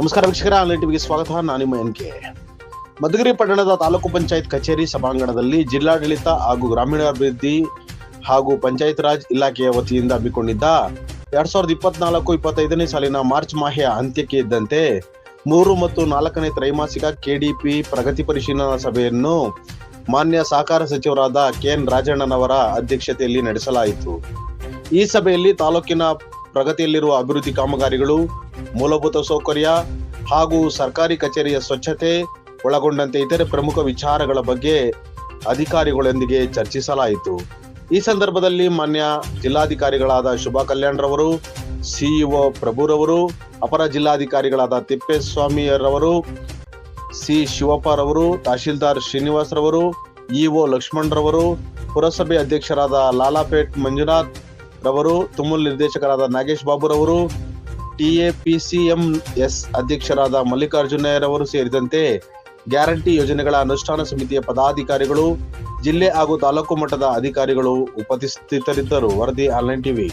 ನಮಸ್ಕಾರ ವೀಕ್ಷಕರ ಟಿವಿಗೆ ಸ್ವಾಗತ. ನಾನು ನಿಮ್ಮ ಎನ್ ಕೆ. ಮಧುಗಿರಿ ಪಟ್ಟಣದ ತಾಲೂಕು ಪಂಚಾಯತ್ ಕಚೇರಿ ಸಭಾಂಗಣದಲ್ಲಿ ಜಿಲ್ಲಾಡಳಿತ ಹಾಗೂ ಗ್ರಾಮೀಣಾಭಿವೃದ್ಧಿ ಹಾಗೂ ಪಂಚಾಯತ್ ರಾಜ್ ಇಲಾಖೆಯ ವತಿಯಿಂದ ಹಮ್ಮಿಕೊಂಡಿದ್ದ ಎರಡ್ ಸಾವಿರದ ಇಪ್ಪತ್ನಾಲ್ಕು ಇಪ್ಪತ್ತೈದನೇ ಸಾಲಿನ ಮಾರ್ಚ್ ಮಾಹೆಯ ಅಂತ್ಯಕ್ಕೆ ಇದ್ದಂತೆ ಮೂರು ಮತ್ತು ನಾಲ್ಕನೇ ತ್ರೈಮಾಸಿಕ ಕೆಡಿಪಿ ಪ್ರಗತಿ ಪರಿಶೀಲನಾ ಸಭೆಯನ್ನು ಮಾನ್ಯ ಸಹಕಾರ ಸಚಿವರಾದ ಕೆ ಎನ್ ರಾಜಣ್ಣನವರ ಅಧ್ಯಕ್ಷತೆಯಲ್ಲಿ ನಡೆಸಲಾಯಿತು. ಈ ಸಭೆಯಲ್ಲಿ ತಾಲೂಕಿನ ಪ್ರಗತಿಯಲ್ಲಿರುವ ಅಭಿವೃದ್ಧಿ ಕಾಮಗಾರಿಗಳು, ಮೂಲಭೂತ ಸೌಕರ್ಯ ಹಾಗೂ ಸರ್ಕಾರಿ ಕಚೇರಿಯ ಸ್ವಚ್ಛತೆ ಒಳಗೊಂಡಂತೆ ಇತರೆ ಪ್ರಮುಖ ವಿಚಾರಗಳ ಬಗ್ಗೆ ಅಧಿಕಾರಿಗಳೊಂದಿಗೆ ಚರ್ಚಿಸಲಾಯಿತು. ಈ ಸಂದರ್ಭದಲ್ಲಿ ಮಾನ್ಯ ಜಿಲ್ಲಾಧಿಕಾರಿಗಳಾದ ಶುಭಾ ಕಲ್ಯಾಣ್ರವರು, ಸಿಇಒ ಪ್ರಭುರವರು, ಅಪರ ಜಿಲ್ಲಾಧಿಕಾರಿಗಳಾದ ತಿಪ್ಪೇಸ್ವಾಮಿಯರವರು, ಸಿ ಶಿವಪ್ಪರವರು, ತಹಶೀಲ್ದಾರ್ ಶ್ರೀನಿವಾಸ್ ರವರು ಇಒ ಲಕ್ಷ್ಮಣ್ ರವರು ಪುರಸಭೆ ಅಧ್ಯಕ್ಷರಾದ ಲಾಲಾಪೇಟ್ ಮಂಜುನಾಥ್ ರವರು, ತುಮುಲ್ ನಿರ್ದೇಶಕರಾದ ನಾಗೇಶ್ ಬಾಬುರವರು ಟಿಎಪಿಸಿಎಂಎಸ್ ಅಧ್ಯಕ್ಷರಾದ ಮಲ್ಲಿಕಾರ್ಜುನಯ್ಯರವರು ಸೇರಿದಂತೆ ಗ್ಯಾರಂಟಿ ಯೋಜನೆಗಳ ಅನುಷ್ಠಾನ ಸಮಿತಿಯ ಪದಾಧಿಕಾರಿಗಳು, ಜಿಲ್ಲೆ ಹಾಗೂ ತಾಲೂಕು ಮಟ್ಟದ ಅಧಿಕಾರಿಗಳು ಉಪಸ್ಥಿತರಿದ್ದರು. ವರದಿ ಆನ್ಲೈನ್ ಟಿವಿ.